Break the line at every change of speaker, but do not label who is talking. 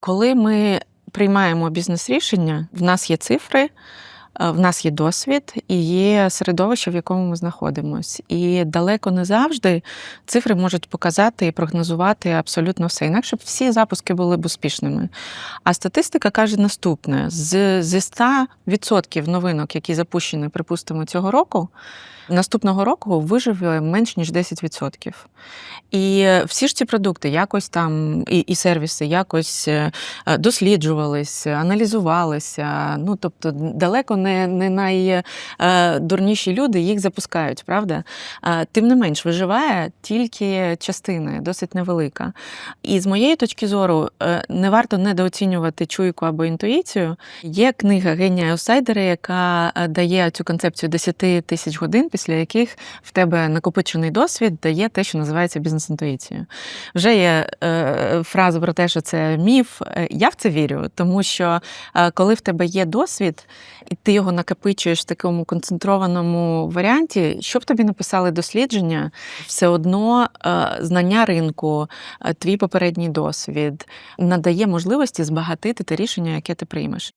Коли ми приймаємо бізнес-рішення, в нас є цифри, в нас є досвід і є середовище, в якому ми знаходимося. І далеко не завжди цифри можуть показати і прогнозувати абсолютно все. Інакше б всі запуски були б успішними. А статистика каже наступне: з, зі 100% новинок, які запущені, припустимо, цього року. Наступного року виживе менш ніж 10%. І всі ж ці продукти якось там і, і сервіси якось е, е, досліджувалися, аналізувалися. Ну тобто, далеко не, не найдурніші люди їх запускають, правда? Е, Тим не менш, виживає тільки частина, досить невелика. І з моєї точки зору, е, не варто недооцінювати чуйку або інтуїцію. Є книга Генія Аусайдера, яка е, дає цю концепцію 10 тисяч годин, після яких в тебе накопичений досвід дає те, що називається бізнес-інтуїцією. Вже є е, фраза про те, що це міф. Е, Я в це вірю, тому що е, коли в тебе є досвід, і ти його накопичуєш в такому концентрованому варіанті, що б тобі написали дослідження, все одно е, знання ринку, е, твій попередній досвід надає можливості збагатити те рішення, яке ти приймеш.